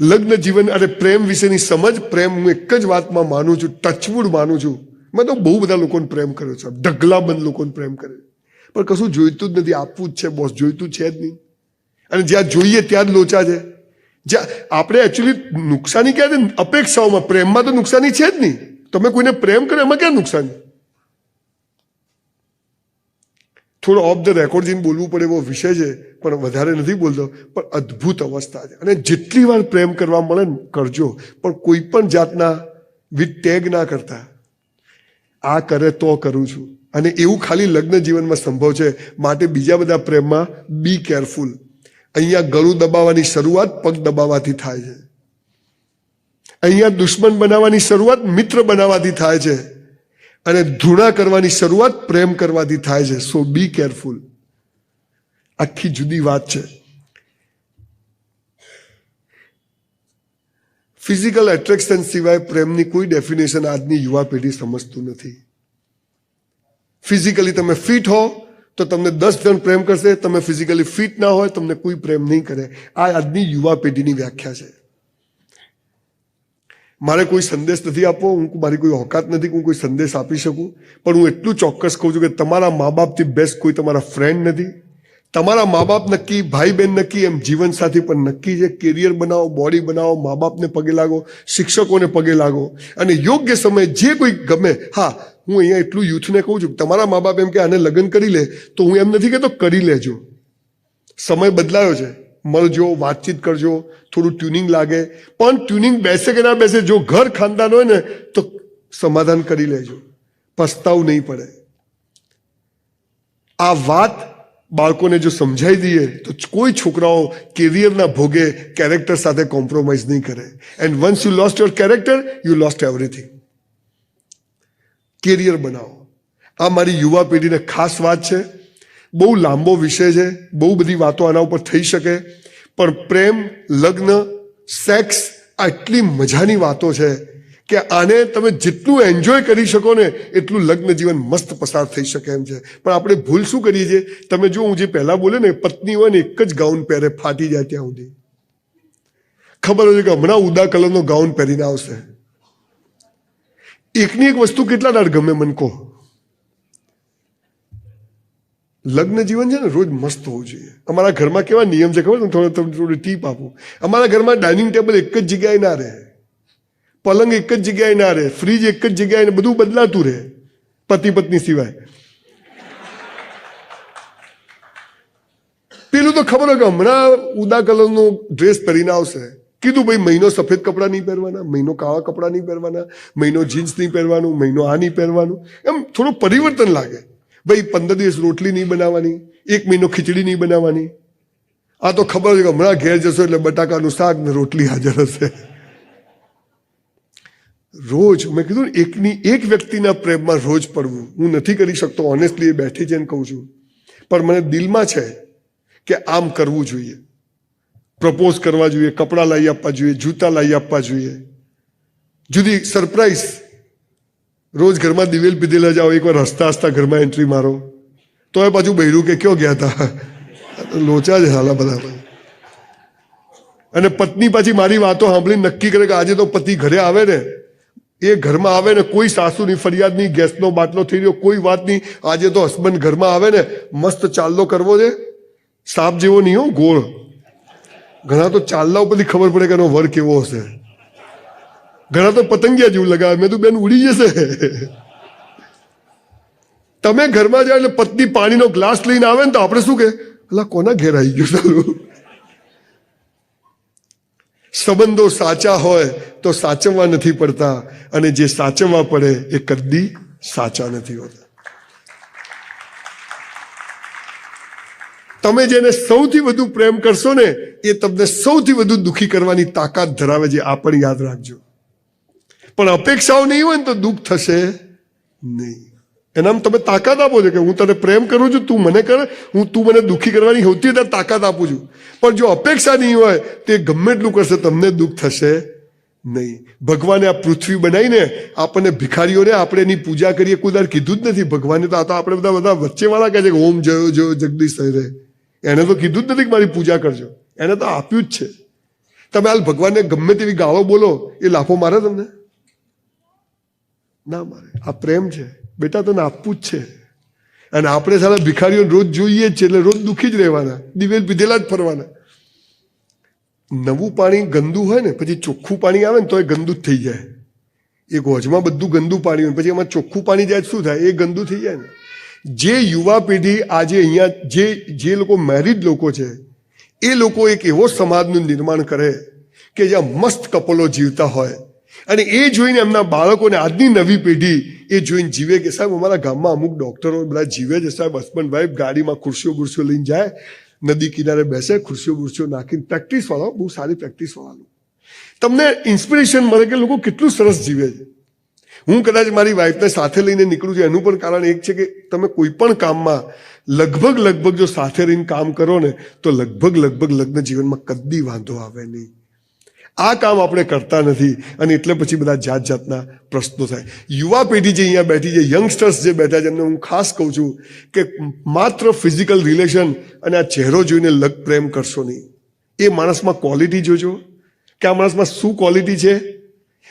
લગ્ન જીવન અને પ્રેમ વિશેની સમજ પ્રેમ હું એક જ વાતમાં માનું છું ટચવુડ માનું છું. મેં તો બહુ બધા લોકોને પ્રેમ કર્યો છે. ઢગલાબંધ લોકોને પ્રેમ કર્યો પણ કશું જોઈતું જ નથી, આપવું જ છે બોસ જોઈતું છે જ નહીં. અને જ્યાં જોઈએ ત્યાં જ લોચા છે. જ્યાં આપણે એકચ્યુઅલી નુકસાની ક્યાં છે? અપેક્ષાઓમાં. પ્રેમમાં તો નુકસાની છે જ નહીં. તમે કોઈને પ્રેમ કરો એમાં ક્યાં નુકસાની? થોડો ઓફ ધ રેકોર્ડ જઈને બોલવું પડે એવો વિષય છે. પણ વધારે નથી બોલતો, પણ અદ્ભુત અવસ્થા છે. અને જેટલી વાર પ્રેમ કરવા મળે ને, કરજો. પણ કોઈ પણ જાતના વિથ ટેગ ના કરતા. આ કરે તો કરું છું. અને એવું ખાલી લગ્ન જીવનમાં સંભવ છે. માટે બીજા બધા પ્રેમમાં બી કેરફુલ અહીંયા ગળું દબાવવાની શરૂઆત પગ દબાવવાથી થાય છે. અહીંયા દુશ્મન બનાવવાની શરૂઆત મિત્ર બનાવવાથી થાય છે. અને ધૂણા કરવાની શરૂઆત પ્રેમ કરવાથી થાય છે. સો બી કેરફુલ આખી જુદી વાત છે. ફિઝિકલ એટ્રેક્શન સિવાય પ્રેમની કોઈ ડેફિનેશન આજની યુવા પેઢી સમજતું નથી. ફિઝિકલી તમે ફિટ હો, તો તમને દસ જણ પ્રેમ કરશે. તમે ફિઝિકલી ફિટ ના હોય, તમને કોઈ પ્રેમ નહીં કરે. આ આજની યુવા પેઢીની વ્યાખ્યા છે. મારે કોઈ સંદેશ નથી આપવો, હું મારી કોઈ ઓકાત નથી હું કોઈ સંદેશ આપી શકું. પણ હું એટલું ચોક્કસ કહું છું કે તમારા મા બાપથી બેસ્ટ કોઈ તમારા ફ્રેન્ડ નથી. તમારા મા બાપ નક્કી ભાઈ બહેન નક્કી, એમ જીવનસાથી પણ નક્કી છે. કેરિયર બનાવો બોડી બનાવો મા બાપને પગે લાગો, શિક્ષકોને પગે લાગો. અને યોગ્ય સમયે જે કોઈ ગમે, હા, હું અહીંયા એટલું યુથને કહું છું તમારા મા બાપ એમ કે આને લગ્ન કરી લે, તો હું એમ નથી કહેતો કરી લેજો. સમય બદલાયો છે. મળજો, વાતચીત કરજો, થોડું ટ્યુનિંગ લાગે. પણ ટ્યુનિંગ બેસે કે ના બેસે, જો ઘર ખાનદાન હોય ને, તો સમાધાન કરી લેજો. પસ્તાવ નહીં પડે. આ વાત બાળકોને જો સમજાવી દઈએ, તો કોઈ છોકરાઓ કેરિયરના ભોગે કેરેક્ટર સાથે કોમ્પ્રોમાઇઝ નહીં કરે. And once you lost your character you lost everything career બનાવો. આ મારી યુવા પેઢીને ખાસ વાત છે. બહુ લાંબો વિષય છે. બહુ બધી વાતો આના ઉપર થઈ શકે. પણ પ્રેમ, લગ્ન સેક્સ આટલી મજાની વાતો છે. કે આને તમે જેટલું એન્જોય કરી શકો ને, એટલું લગ્ન જીવન મસ્ત પસાર થઈ શકે એમ છે. પણ આપણે ભૂલ શું કરીએ છીએ? તમે જો હું જે પહેલા બોલે ને, પત્ની હોય ને, એક જ ગાઉન પહેરે, ફાટી જાય ત્યાં સુધી. ખબર હોય કે હમણાં ઉદા કલરનો ગાઉન પહેરીને આવશે. એકની એક વસ્તુ કેટલા દાડ ગમે મન કહો? લગ્ન જીવન છે ને, રોજ મસ્ત હોવું જોઈએ. અમારા ઘરમાં કેવા નિયમ છે ખબર થોડો તમને થોડી ટીપ આપું. અમારા ઘરમાં ડાઇનિંગ ટેબલ એક જ જગ્યાએ ના રહે. પલંગ એક જ જગ્યાએ ના રહે, ફ્રીજ એક જ જગ્યાએ બધું બદલાતું રહે પતિ પત્ની સિવાય. પેલું તો ખબર કે હમણાં ઉદા કલરનો ડ્રેસ પહેરીને આવશે. કીધું ભાઈ, મહિનો સફેદ કપડાં નહીં પહેરવાના, મહિનો કાળા કપડાં નહીં પહેરવાના, મહિનો જીન્સ નહીં પહેરવાનું, મહિનો આ નહીં પહેરવાનું. એમ થોડું પરિવર્તન લાગે. ભાઈ, પંદર દિવસ રોટલી નહીં બનાવવાની, એક મહિનો ખીચડી નહીં બનાવવાની. આ તો ખબર છે કે હમણાં ઘેર જશો એટલે બટાકાનું શાક ને રોટલી હાજર હશે. રોજ, મેં કીધું એકની, એક વ્યક્તિના પ્રેમમાં રોજ પડવું. હું નથી કરી શકતો ઓનેસ્ટલી એ બેઠી જઈને કહું છું. પણ મને દિલમાં છે કે આમ કરવું જોઈએ. પ્રપોઝ કરવા જોઈએ, કપડાં લાવી આપવા જોઈએ, જૂતા લાવી આપવા જોઈએ. જુદી સરપ્રાઈઝ રોજ ઘરમાં દિવેલ પીધેલા જાઓ, એકવાર હસતા હસતા ઘરમાં એન્ટ્રી મારો. તો એ પાછું બૈરું કે ક્યો ગયા હતા લોચા જ હાલા બધા અને પત્ની પાછી મારી વાતો સાંભળી નક્કી કરે કે આજે તો પતિ ઘરે આવે ને એ ઘરમાં આવે ને કોઈ સાસુની ફરિયાદ નહીં, ગેસનો બાટલો થઈ રહ્યો, કોઈ વાત નહીં. આજે તો હસબન્ડ ઘરમાં આવે ને, મસ્ત ચાલ્લો કરવો છે. સાપ જેવો નહીં હો, ગોળ. ઘણા તો ચાલ્લા ઉપરથી ખબર પડે કે એનો વર કેવો હશે. ઘણા તો પતંગિયા જેવું લગાવે. મેં તો બેન ઉડી જશે. તમે ઘરમાં જાય એટલે પત્ની પાણીનો ગ્લાસ લઈને આવે ને તો આપણે શું કે? અલા, કોના ઘેર આવી ગયું સારું સંબંધો સાચા હોય તો સાચવવા નથી પડતા અને જે સાચવવા પડે એ કદી સાચા નથી હોતા. તમે જેને સૌથી વધુ પ્રેમ કરશો ને, એ તમને સૌથી વધુ દુઃખી કરવાની તાકાત ધરાવે છે, આ પણ યાદ રાખજો. પણ અપેક્ષાઓ નહીં હોય ને તો દુઃખ થશે નહીં. એનામ તમે તાકાત આપો છો કે હું તને પ્રેમ કરું છું, તું મને કર, હું, તું મને દુઃખી કરવાની હોતી ત્યારે તાકાત આપું છું. પણ જો અપેક્ષા નહીં હોય, તે ગમે એટલું કરશે, તમને દુઃખ થશે નહીં. ભગવાને આ પૃથ્વી બનાવીને આપણને ભિખારીઓને આપણે એની પૂજા કરીએ, કોઈ કીધું જ નથી. ભગવાને તો આ તો આપણે બધા બધા વચ્ચેવાળા કહે છે કે, ઓમ જયો જયો જગદીશ રહે એને તો કીધું જ નથી કે મારી પૂજા કરજો. એને તો આપ્યું જ છે. તમે હાલ ભગવાનને ગમે તેવી ગાળો બોલો, એ લાફો મારે તમને? ના મારે. આ પ્રેમ છે. બેટા તને આપવું જ છે. અને આપણે સારા ભિખારીઓને રોજ જોઈએ જ છે, એટલે રોજ દુઃખી જ રહેવાના. દિવેલ પીધેલા જ ફરવાના. નવું પાણી ગંદુ હોય ને, પછી ચોખ્ખું પાણી આવે ને, તો એ ગંદુ જ થઈ જાય. એ ગોજમાં બધું ગંદુ પાણી હોય પછી એમાં ચોખ્ખું પાણી જાય શું થાય? એ ગંદુ થઈ જાય ને. જે યુવા પેઢી આજે અહીંયા, જે જે લોકો મેરિડ લોકો છે, એ લોકો એક એવો સમાજનું નિર્માણ કરે કે જ્યાં મસ્ત કપલો જીવતા હોય. અને એ જોઈને એમના બાળકોને આજની નવી પેઢી એ જોઈને જીવે કે સાહેબ, અમારા ગામમાં અમુક ડૉક્ટરો બધા જીવે છે સાહેબ, હસબન્ડ વાઈફ ગાડીમાં ખુરશીઓ બુરશીઓ લઈને જાય, નદી કિનારે બેસે, ખુરશીઓ બુરશીઓ નાખીને પ્રેક્ટિસ વાળો બહુ સારી પ્રેક્ટિસ વાળો તમને ઇન્સ્પિરેશન મળે કે લોકો કેટલું સરસ જીવે છે? હું કદાચ મારી વાઈફને સાથે લઈને નીકળું છું, એનું પણ કારણ એક છે કે તમે કોઈ પણ કામમાં લગભગ લગભગ જો સાથે રહીને કામ કરો ને, તો લગભગ લગભગ લગ્ન જીવનમાં કદી વાંધો આવે નહીં. આ કામ આપણે કરતા નથી અને એટલે પછી બધા જાત જાતના પ્રશ્નો થાય. યુવા પેઢી જે અહીંયા બેઠી છે યંગસ્ટર્સ જે બેઠા છે, એમને હું ખાસ કહું છું કે માત્ર ફિઝિકલ રિલેશન અને આ ચહેરો જોઈને લગ પ્રેમ કરશો નહીં. એ માણસમાં ક્વોલિટી જોજો. કે આ માણસમાં શું ક્વોલિટી છે?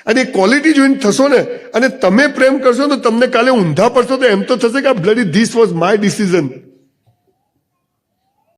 અને એ ક્વોલિટી જોઈને થશો ને, અને તમે પ્રેમ કરશો તો તમને કાલે ઊંધા પડશો તો એમ તો થશે કે આ bloody this was my decision